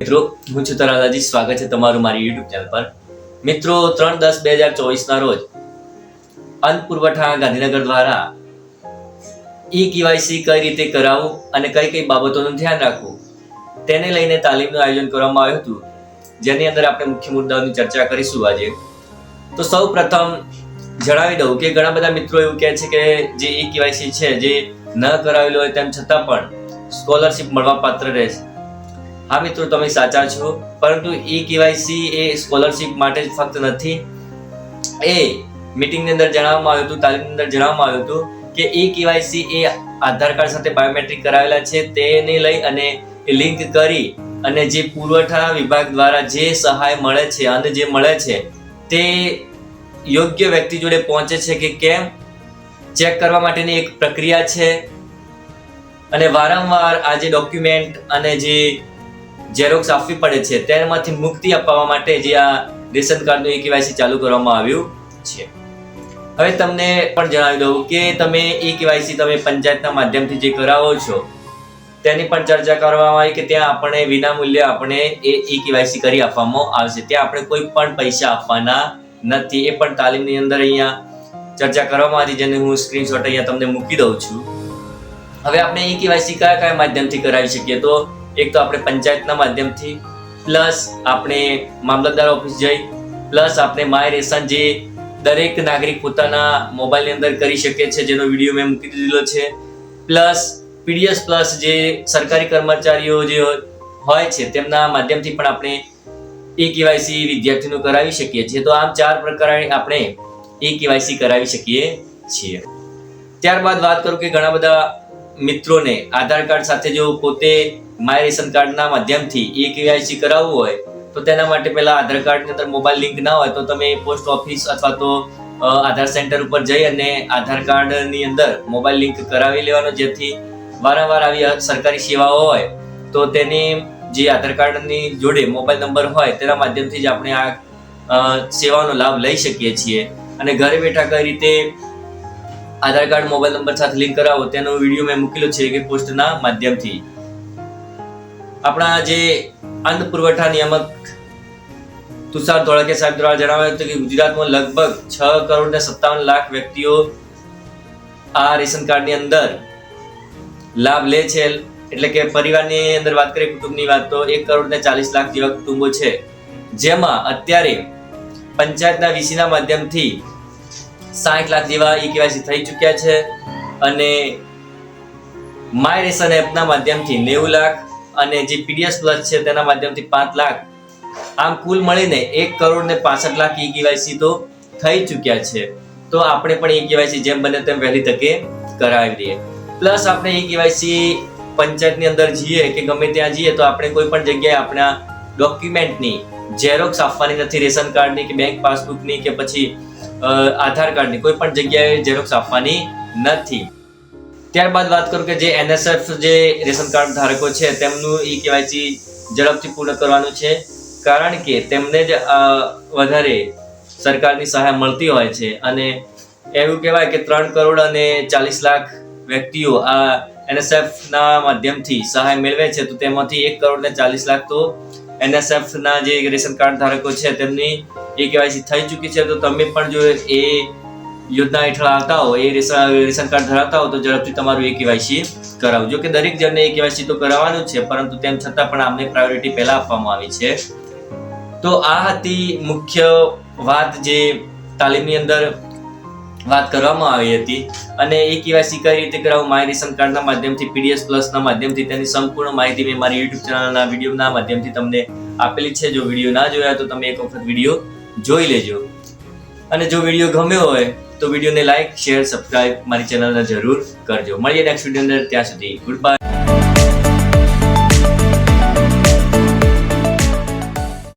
મિત્રો, હું છું તરાલાજી સ્વાગત છે તમારું મારી યુટ્યુબ ચેનલ પર. મિત્રો, ત્રણ દસ બે હજાર ચોવીસના રોજ અન્ન પુરવઠા ગાંધીનગર દ્વારા ઈ કેવાયસી કઈ રીતે કરાવવું અને કઈ કઈ બાબતોનું ધ્યાન રાખવું, તેને લઈને તાલીમનું આયોજન કરવામાં આવ્યું હતું, જેની અંદર આપણે મુખ્ય મુદ્દાઓની ચર્ચા કરીશું આજે. તો સૌ પ્રથમ જણાવી દઉં કે ઘણા બધા મિત્રો એવું કહે છે કે જે ઈ કેવાયસી છે, જે ન કરાવેલું હોય તેમ છતાં પણ સ્કોલરશિપ મળવા પાત્ર રહેશે. હા મિત્રો, તમે સાચા છો. પરંતુ ઈ કેવાયસી એ સ્કોલરશિપ માટે જ ફક્ત નથી. એ મીટિંગની અંદર જણાવવામાં આવ્યું હતું, તાલીમની અંદર જણાવવામાં આવ્યું હતું કે ઈ કેવાયસી એ આધાર કાર્ડ સાથે બાયોમેટ્રિક કરાવેલા છે. તેને લઈ અને એ લિંક કરી અને જે પુરવઠા વિભાગ દ્વારા જે સહાય મળે છે અને જે મળે છે, તે યોગ્ય વ્યક્તિ જોડે પહોંચે છે કે કેમ? ચેક કરવા માટેની એક પ્રક્રિયા છે. અને વારંવાર આ જે ડોક્યુમેન્ટ અને જે ઝેરોક્સ આપવી પડે છે. તેમાંથી મુક્તિ અપાવવા માટે જે આ રેશન કાર્ડનું ઈ કેવાયસી ચાલુ કરવામાં આવ્યું છે. હવે તમને પણ જણાવી દઉં કે તમે ઈ કેવાયસી તમે પંચાયતના માધ્યમથી જે કરાવો છો, તેની પણ ચર્ચા કરવામાં આવી કે ત્યાં આપણે વિનામૂલ્યે આપણે એ ઈ કેવાયસી કરી આપવામાં આવશે. ત્યાં આપણે કોઈ પણ પૈસા આપવાના નથી. એ પણ તાલીમની અંદર અહીંયા ચર્ચા કરવામાં આવી જેને હું સ્ક્રીનશોટ અહીંયા તમને મૂકી દઉં છું. હવે આપણે ઈ કેવાયસી કયા કયા માધ્યમથી કરાવી શકીએ? તો એક તો આપણે પંચાયતના માધ્યમથી, પ્લસ આપણે મામલતદાર ઓફિસ જઈ, પ્લસ આપણે માય રેશન જે દરેક નાગરિક પોતાના મોબાઈલની અંદર કરી શકે છે, જેનો વીડિયો મેં મૂકી દીધેલો છે. પ્લસ પીડીએસ પ્લસ જે સરકારી કર્મચારીઓ જે હોય છે, તેમના માધ્યમથી પણ આપણે એ કેવાયસી વિદ્યાર્થીનું કરાવી શકીએ છીએ. તો આમ ચાર પ્રકારે આપણે એ કેવાયસી કરાવી શકીએ છીએ. ત્યારબાદ વાત કરું કે ઘણા બધા મિત્રોને આધાર કાર્ડ સાથે જો પોતે માય રેશન કાર્ડના માધ્યમથી એ કેવાયસી કરાવવું હોય, તો તેના માટે પહેલા આધાર કાર્ડની અંદર મોબાઈલ લિંક ના હોય, તો તમે પોસ્ટ ઓફિસ અથવા તો આધાર સેન્ટર ઉપર જઈ અને આધાર કાર્ડની અંદર મોબાઈલ લિંક કરાવી લેવાનો. જેથી વારંવાર આવી સરકારી સેવાઓ હોય, તો તેની જે આધાર કાર્ડની જોડે મોબાઈલ નંબર હોય, તેના માધ્યમથી જ આપણે આ સેવાનો લાભ લઈ શકીએ છીએ. અને ઘરે બેઠા કઈ રીતે આધાર કાર્ડ, મોબાઈલ નંબર સાથે લિંક કરાવો. તેનો વીડિયો મેં મૂકેલો છે કે પોસ્ટના માધ્યમથી. આપણા જે અન્ન પુરવઠા નિયામક તુષાર ધોળકે સાહેબ દ્વારા જણાવ્યું હતું કે ગુજરાતમાં લગભગ છ કરોડ ને સત્તાવન લાખ વ્યક્તિઓ આ રેશન કાર્ડની અંદર લાભ લે છે. એટલે કે પરિવારની અંદર વાત કરીએ, કુટુંબની વાત, તો એક કરોડ ને ચાલીસ લાખ જેવા કુટુંબો છે. જેમાં અત્યારે પંચાયતના વીસીના માધ્યમથી સાઠ લાખ જેવા ઈ કેવાયસી થઈ ચૂક્યા છે. અને માય રેશન એપના માધ્યમથી નેવું લાખ અને જે પીડીએસ પ્લસ છે તેના માધ્યમથી પાંચ લાખ. આમ કુલ મળીને એક કરોડ ને પાસઠ લાખ ઈ કેવાયસી તો થઈ ચૂક્યા છે. તો આપણે પણ ઈ કેવાયસી જેમ બને તેમ વહેલી તકે કરાવી દઈએ. પ્લસ આપણે ઈ કેવાયસી પંચાયતની અંદર જઈએ કે ગમે ત્યાં જઈએ તો આપણે કોઈ પણ જગ્યાએ આપણા ડોક્યુમેન્ટની ઝેરોક્સ આપવાની નથી, રેશન કાર્ડની કે બેંક પાસબુકની કે પછી આધાર કાર્ડની, કોઈ પણ જગ્યાએ ઝેરોક્ષ આપવાની નથી. ત્યારબાદ વાત કરું કે જે એનએસએફ જે રેશન કાર્ડ ધારકો છે, તેમનું ઈ કેવાયસી ઝડપથી પૂર્ણ કરવાનું છે. કારણ કે તેમને જ વધારે સરકારની સહાય મળતી હોય છે અને એવું કહેવાય કે ત્રણ કરોડ અને ચાલીસ લાખ વ્યક્તિઓ આ એનએસએફના માધ્યમથી સહાય મેળવે છે, તો તેમાંથી એક કરોડ ને ચાલીસ લાખ તો એનએસએફ ના જે રેશન કાર્ડ ધારકો છે, તેમની એ કેવાયસી થઈ ચૂકી છે. તો તમે પણ જો એ યોજના હેઠળ આવતા હો, એ રેશન કાર્ડ ધરાવતા હો, તો ઝડપથી તમારું એ કેવાયસી કરાવજો. કે દરેક જણને એ કેવાયસી તો કરાવવાનું છે, પરંતુ તેમ છતાં પણ આમને પ્રાયોરિટી પહેલા આપવામાં આવી છે. તો આ હતી મુખ્ય વાત જે તાલીમની અંદર વાત કરવામાં આવી હતી. અને એ કેવાયસી કઈ રીતે કરાવું માય રેશન કાર્ડના માધ્યમથી પીડીએસ પ્લસના માધ્યમથી, તેની સંપૂર્ણ માહિતી મેં મારી યુટ્યુબ ચેનલના વિડીયોના માધ્યમથી તમને આપેલી છે. જો વીડિયો ના જોયા તો તમે એક વખત વીડિયો જોઈ લેજો. અને જો વીડિયો ગમ્યો હોય તો વિડીયોને લાઈક, શેર, સબસ્ક્રાઇબ મારી ચેનલને જરૂર કરજો. મળીએ નેક્સ્ટ વીડિયો અંદર. ત્યાં સુધી ગુડ બાય